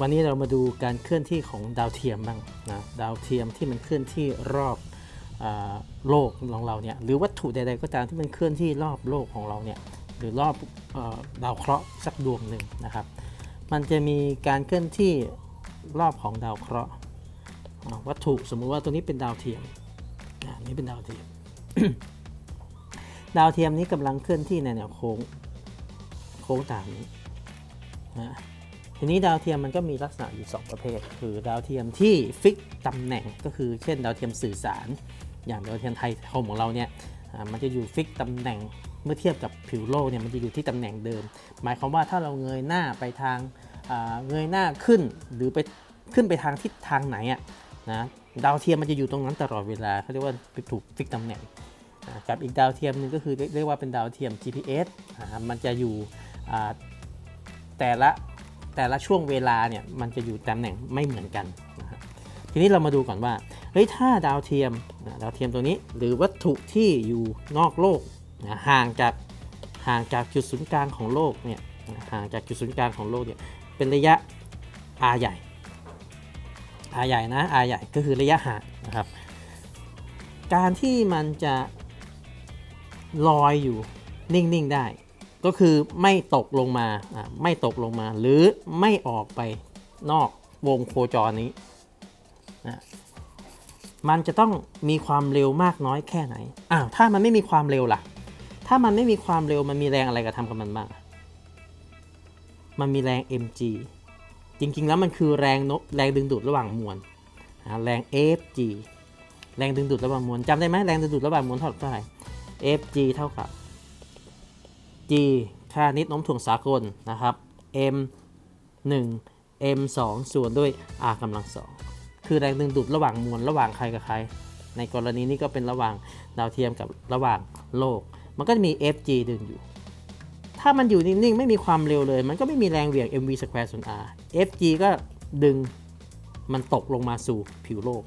วันนี้เรามาดูการเคลื่อนที่ของดาวเทียมบ้างนะดาวเทียมที่มันเคลื่อนที่รอบอโลกของเราเนี่ยหรือวัตถุใด ๆ ก็ตามที่มันเคลื่อนที่รอบโลกของเราเนี่ยหรือรอบอดาวเคราะห์สักดวงหนึ่งนะครับ มันจะมีการเคลื่อนที่รอบของดาวเคราะห์วัตถุสมมุติว่าตัวนี้เป็นดาวเทียมอ่านี่เป็นดาวเทียม ดาวเทียมนี้กำลังเคลื่อนที่ในแนวโค้งโค้งตามนี้นะ ทีนี้ดาวเทียมมันก็มีลักษณะอยู่ 2 ประเภท คือดาวเทียมที่ฟิกตำแหน่งก็คือเช่น ดาวเทียมสื่อสาร อย่างดาวเทียมไทยคมของเราเนี่ยมันจะอยู่ฟิกตำแหน่งเมื่อเทียบกับผิวโลกเนี่ยมันจะอยู่ที่ตำแหน่งเดิม หมายความว่าถ้าเราเงยหน้าไปทางเงยหน้าขึ้นหรือไปขึ้นไปทางทิศทางไหนอะนะดาวเทียมมันจะอยู่ตรงนั้นตลอดเวลาเขาเรียกว่าถูกฟิกตำแหน่งอ่ากับอีกดาวเทียมหนึ่งก็คือเรียกว่าเป็นดาวเทียม GPS มันจะอยู่แต่ละ แต่ละช่วงเวลาเนี่ยมันจะอยู่ตำแหน่งไม่เหมือนกันนะครับทีนี้เรามาดูก่อนว่าเฮ้ยถ้าดาวเทียมดาวเทียมตัวนี้ หรือวัตถุที่อยู่นอกโลกนะห่างจากห่างจากจุดศูนย์กลางของโลกเนี่ยห่างจากจุดศูนย์กลางของโลกเนี่ยเป็นระยะ r ใหญ่ r ใหญ่นะ r ใหญ่ก็คือระยะห่างนะครับ การที่มันจะลอยอยู่นิ่ง ๆ ได้ ก็คือไม่ตกลงมาไม่ตกลงมา หรือไม่ออกไปนอกวงโคจรนี้นะมันจะต้องมีความเร็วมากน้อยแค่ไหนอ้าวถ้ามันไม่มีความเร็วล่ะ ถ้ามันไม่มีความเร็วมันมีแรงอะไรกระทำกับมันบ้าง มันมีแรง mg จริงๆ แล้วมันคือแรงโนแรงดึงดูดระหว่างมวลแรง fg แรงดึงดูดระหว่างมวลจำได้ไหมแรงดึงดูดระหว่างมวลเท่าเท่าไหร่ fg เท่ากับ g ค่านิดโน้มถ่วงสากลนะครับ m 1 m 2ส่วนด้วย r กำลังสองคือแรงดึงดูดระหว่างมวลระหว่างใครกับใคร ในกรณีนี้ก็เป็นระหว่างดาวเทียมกับระหว่างโลก มันก็จะมี fg ดึงอยู่ ถ้ามันอยู่นิ่งๆ ไม่มีความเร็วเลย มันก็ไม่มีแรงเหวี่ยง mv สแควร์ส่วน r fg ก็ดึงมันตกลงมาสู่ผิวโลก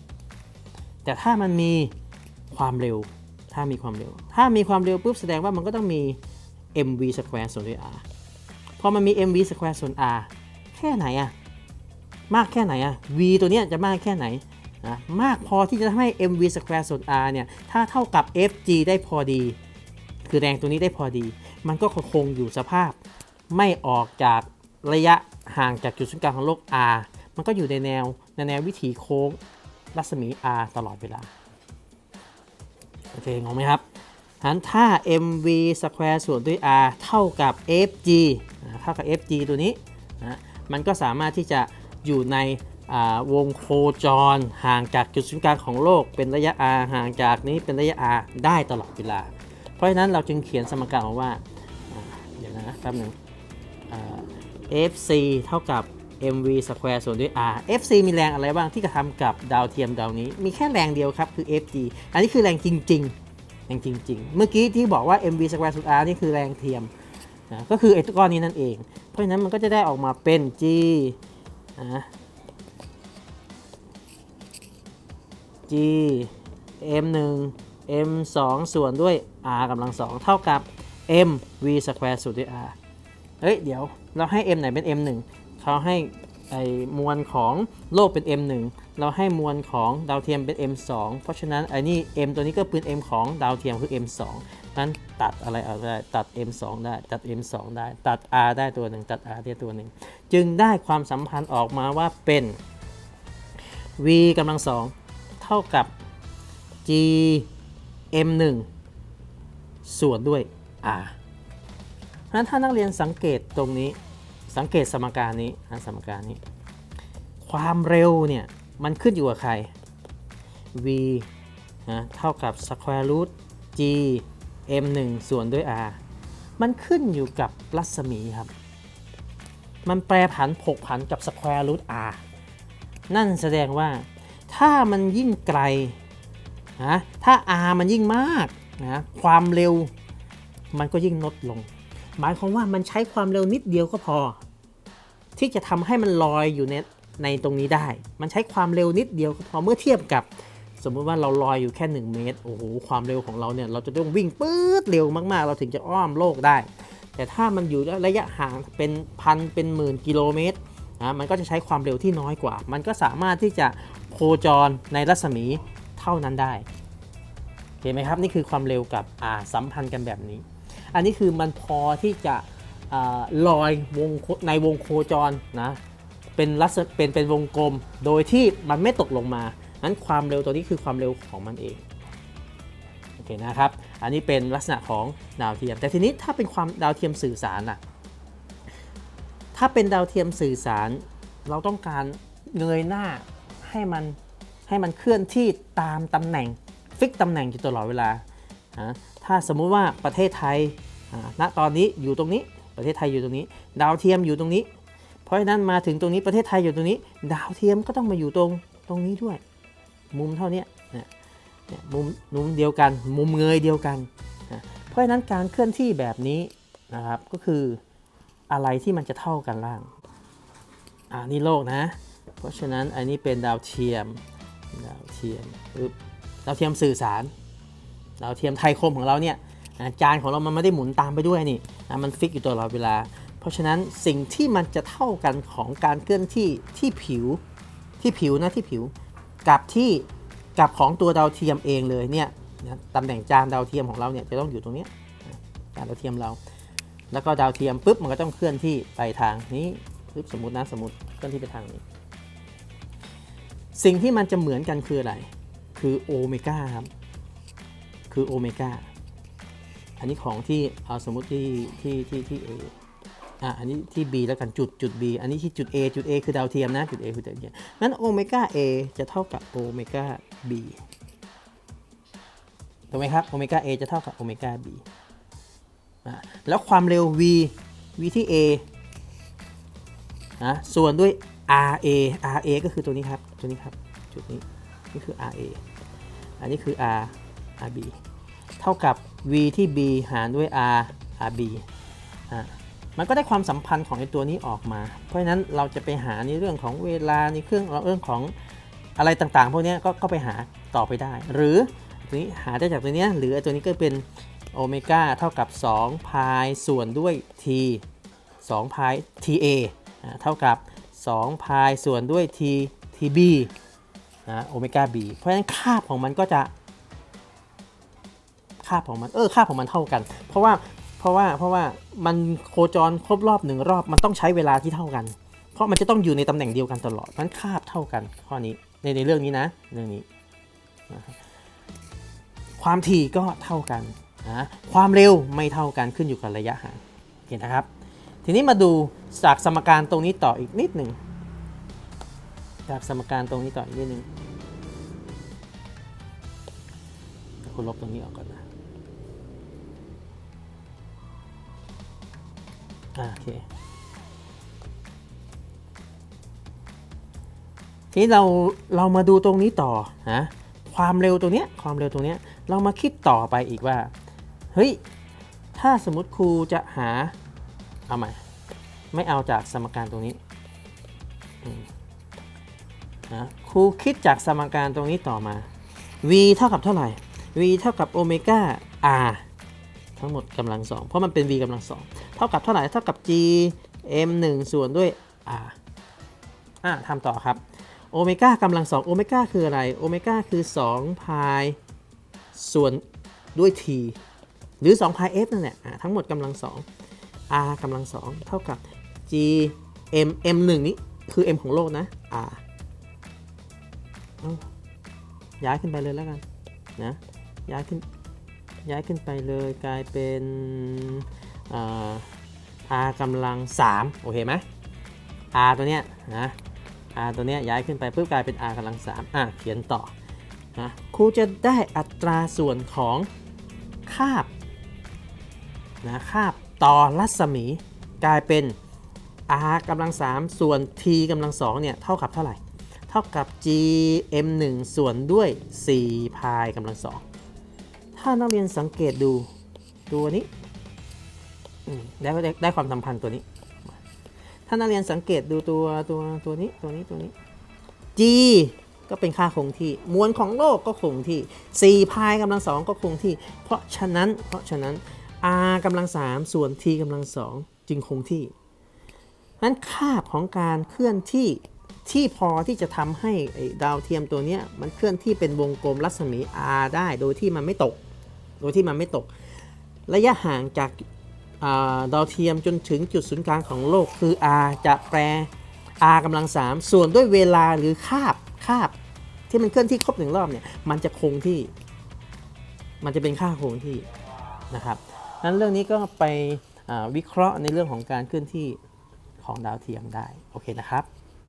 แต่ถ้ามันมีความเร็ว ถ้ามีความเร็ว ถ้ามีความเร็วปุ๊บแสดงว่ามันก็ต้องมี mv สแควร์ส่วนด้วย r พอมันมี mv สแควร์ส่วน r แค่ไหนอะมากแค่ไหนอะ v ตัวเนี้ยจะมากแค่ไหนนะมากพอที่จะทำให้ mv สแควร์ส่วน r เนี่ย ถ้าเท่ากับ fg ได้พอดี คือแรงตัวนี้ได้พอดี มันก็คงอยู่สภาพ ไม่ออกจากระยะห่างจากจุดศูนย์กลางของโลก r มันก็อยู่ในแนวในแนววิถีโค้งรัศมี r ตลอดเวลา โอเคงงไหมครับ นั้นถ้า mv square ส่วนด้วย r เท่ากับ fg เท่ากับ fg ตัวนี้นะมันก็สามารถที่จะอยู่ในวงโคจรห่างจากจุดศูนย์กลางของโลกเป็นระยะ r ห่างจากนี้เป็นระยะ r ได้ตลอดเวลา เพราะฉะนั้นเราจึงเขียนสมการว่าอ่าเดี๋ยวนะแป๊บหนึงอ่า fc เท่ากับ mv square ส่วนด้วย r fc มีแรงอะไรบ้างที่กระทำกับดาวเทียมดาวนี้ มีแค่แรงเดียวครับ คือ fg อันนี้คือแรงจริง ๆ แรงจริงๆเมื่อกี้ที่บอกว่า mv square ส่วน r นี่คือแรงเทียมนะก็คือไอ้ก้อนนี้นั่นเอง เพราะฉะนั้นมันก็จะได้ออกมาเป็น g นะ g m 1 m 2 ส่วนด้วย r กำลังสองเท่ากับ m v square ส่วนด้วย r เฮ้ย เดี๋ยวเราให้ m ไหนเป็น m 1 เขาให้ไอ้มวลของโลกเป็น m 1 เราให้มวลของดาวเทียมเป็น m 2 เพราะฉะนั้นไอ้นี่ m ตัวนี้ก็เป็น m ของดาวเทียมคือ m 2 นั้นตัดอะไรเอาได้ตัด m 2 ได้ตัด m 2 ได้ ตัด r ได้ตัวหนึ่งตัด r ได้ตัวหนึ่งจึงได้ความสัมพันธ์ออกมาว่าเป็น v กำลังสองเท่ากับ g m 1 ส่วนด้วย r เพราะฉะนั้นถ้านักเรียนสังเกตตรงนี้สังเกตสมการนี้นะสมการนี้ ความเร็วเนี่ย มันขึ้นอยู่กับใคร v นะเท่ากับ square root g m 1ส่วนด้วย r มันขึ้นอยู่กับรัศมีครับ มันแปรผันผกผันกับ square root r นั่นแสดงว่าถ้ามันยิ่งไกลนะถ้า r มันยิ่งมากนะความเร็วมันก็ยิ่งลดลง หมายความว่ามันใช้ความเร็วนิดเดียวก็พอ ที่จะทำให้มันลอยอยู่ใน ในตรงนี้ได้ มันใช้ความเร็วนิดเดียวก็พอเมื่อเทียบกับ สมมุติว่าเราลอยอยู่แค่ 1 เมตร โอ้โห ความเร็วของเราเนี่ย เราจะต้องวิ่งปื๊ดเร็วมากๆ เราถึงจะอ้อมโลกได้ แต่ถ้ามันอยู่ระยะห่างเป็นพันเป็นหมื่นกิโลเมตรนะมันก็จะใช้ความเร็วที่น้อยกว่า มันก็สามารถที่จะโคจรในรัศมีเท่านั้นได้เห็นไหมครับ นี่คือความเร็วกับอ่าสัมพันธ์กันแบบนี้ อันนี้คือมันพอที่จะอลอยวงในวงโคจรนะ เป็นลักษณะเป็นเป็นวงกลม โดยที่มันไม่ตกลงมานั้นความเร็วตัวนี้คือความเร็วของมันเองโอเคนะครับ อันนี้เป็นลักษณะของดาวเทียม แต่ทีนี้ถ้าเป็นความดาวเทียมสื่อสารน่ะถ้าเป็นดาวเทียมสื่อสาร เราต้องการเงยหน้าให้มันให้มันเคลื่อนที่ตามตำแหน่งฟิกตำแหน่งอยู่ตลอดเวลานะถ้าสมมุติว่าประเทศไทยณตอนนี้อยู่ตรงนี้ ประเทศไทยอยู่ตรงนี้ ดาวเทียมอยู่ตรงนี้ เพราะฉะนั้นมาถึงตรงนี้ประเทศไทยอยู่ตรงนี้ ดาวเทียมก็ต้องมาอยู่ตรงตรงนี้ด้วย มุมเท่านี้นี่ยเนี่ยมุมมุมเดียวกัน มุมเงยเดียวกันนะเพราะฉะนั้นการเคลื่อนที่แบบนี้นะครับก็คืออะไรที่มันจะเท่ากันล่างอ่านี่โลกนะ เพราะฉะนั้นอันนี้เป็นดาวเทียมดาวเทียมปึ๊บดาวเทียมสื่อสารดาวเทียมไทยคมของเราเนี่ยจานของเรามันไม่ได้หมุนตามไปด้วยนี่มันฟิกอยู่ตลอดเวลา เพราะฉะนั้นสิ่งที่มันจะเท่ากันของการเคลื่อนที่ที่ผิวที่ผิวนะที่ผิว กับที่กับของตัวดาวเทียมเองเลยเนี่ยนะตำแหน่งจานดาวเทียมของเราเนี่ยจะต้องอยู่ตรงนี้จานดาวเทียมเรา แล้วก็ดาวเทียมปุ๊บมันก็ต้องเคลื่อนที่ไปทางนี้ปุ๊บสมมตินะสมมติเคลื่อนที่ไปทางนี้ สิ่งที่มันจะเหมือนกันคืออะไร คือโอเมก้าครับคือโอเมก้าอันนี้ของที่เอาสมมติที่ที่ที่ที่ A อ่ อะอันนี้ที่ B แล้วกันจุดจุด B อันนี้ที่จุด A จุด A คือดาวเทียมนะ จุด A คือดาวเทียมนั้นโอเมก้า A จะเท่ากับโอเมก้า B ถูกไหมครับโอเมก้า A จะเท่ากับโอเมก้า B อะแล้วความเร็ว v v ที่ a นะส่วนด้วย ra ra ก็คือตัวนี้ครับตัวนี้ครับจุดนี้นี่คือ ra อันนี้คือ r rb เท่ากับ v ที่ b หารด้วย r rb อะ มันก็ได้ความสัมพันธ์ของไอตัวนี้ออกมา เพราะฉะนั้นเราจะไปหาในเรื่องของเวลาในเครื่องเรื่องของอะไรต่างๆ พวกนี้ก็ก็ไปหาต่อไปได้ หรือตัวนี้หาได้จากตัวนี้หรือตัวนี้ก็เป็นโอเมก้าเท่ากับ2พายส่วนด้วย t 2พาย ta อ่าเท่ากับ2พายส่วนด้วย t tb นะโอเมก้า b เพราะฉะนั้นค่าของมันก็จะค่าของมันเออค่าของมันเท่ากัน เพราะว่า เพราะว่าเพราะว่ามันโคจรครบรอบหนึ่งรอบมันต้องใช้เวลาที่เท่ากัน เพราะมันจะต้องอยู่ในตำแหน่งเดียวกันตลอดเพราะฉะนั้นคาบเท่ากันข้อนี้ในในเรื่องนี้นะเรื่องนี้ความถี่ก็เท่ากันนะความเร็วไม่เท่ากันขึ้นอยู่กับระยะห่างเห็นนะครับ ทีนี้มาดูจากสมการตรงนี้ต่ออีกนิดหนึ่งจากสมการตรงนี้ต่ออีกนิดหนึ่งคุณลบตรงนี้ออกก่อนนะ อ่าโอเคทีนี้เราเรามาดูตรงนี้ต่อนะความเร็วตรงเนี้ยความเร็วตรงเนี้ยเรามาคิดต่อไปอีกว่าเฮ้ยถ้าสมมติครูจะหาเอาใหม่ไม่เอาจากสมการตรงนี้นะครูคิดจากสมการตรงนี้ต่อมา v เท่ากับเท่าไหร่ v เท่ากับโอเมก้า r ทั้งหมดกำลังสองเพราะมันเป็น v กำลังสอง เท่ากับเท่าไหร่เท่ากับ g m 1ส่วนด้วย r อะทำต่อครับโอเมก้ากำลังสองโอเมก้าคืออะไรโอเมก้าคือ2พายส่วนด้วย t หรือ2 pi f นั่นแหละอะทั้งหมดกำลัง2 r กำลัง2เท่ากับ g m m 1นี้คือ m ของโลกนะ r เอาย้ายขึ้นไปเลยแล้วกันนะย้ายขึ้นย้ายขึ้นไปเลยกลายเป็น r กำลัง 3 โอเคไหม r ตัวเนี้ยนะ r ตัวเนี้ยย้ายขึ้นไปปุ๊บกลายเป็น r กำลัง 3 อะ เขียนต่อนะครูจะได้อัตราส่วนของคาบนะคาบต่อรัศมีกลายเป็น r กำลัง 3 ส่วน t กำลัง 2 เนี่ย เท่ากับเท่าไหร่ เท่ากับ g m 1ส่วนด้วย 4 พายกำลัง 2 ถ้านักเรียนสังเกตดูตัวนี้ ได้ได้ได้ความสัมพันธ์ตัวนี้ ถ้านักเรียนสังเกตดูตัวตัวตัวนี้ตัวนี้ตัวนี้ g ก็เป็นค่าคงที่ มวลของโลกก็คงที่4พายกำลัง2ก็คงที่ เพราะฉะนั้น เพราะฉะนั้น r กำลัง3ส่วน t กำลัง2จึงคงที่นั้นคาบของการเคลื่อนที่ที่พอที่จะทำให้ดาวเทียมตัวนี้มันเคลื่อนที่เป็นวงกลมรัศมี r ได้โดยที่มันไม่ตก โดยที่มันไม่ตก ระยะห่างจาก ดาวเทียมจนถึงจุดศูนย์กลางของโลกคือ r จะแปล r กำลัง 3 ส่วนด้วยเวลาหรือคาบคาบ ที่มันเคลื่อนที่ครบหนึ่งรอบเนี่ยมันจะคงที่ มันจะเป็นค่าคงที่นะครับนั้นเรื่องนี้ก็ไปวิเคราะห์ในเรื่องของการเคลื่อนที่ของดาวเทียมได้โอเคนะครับ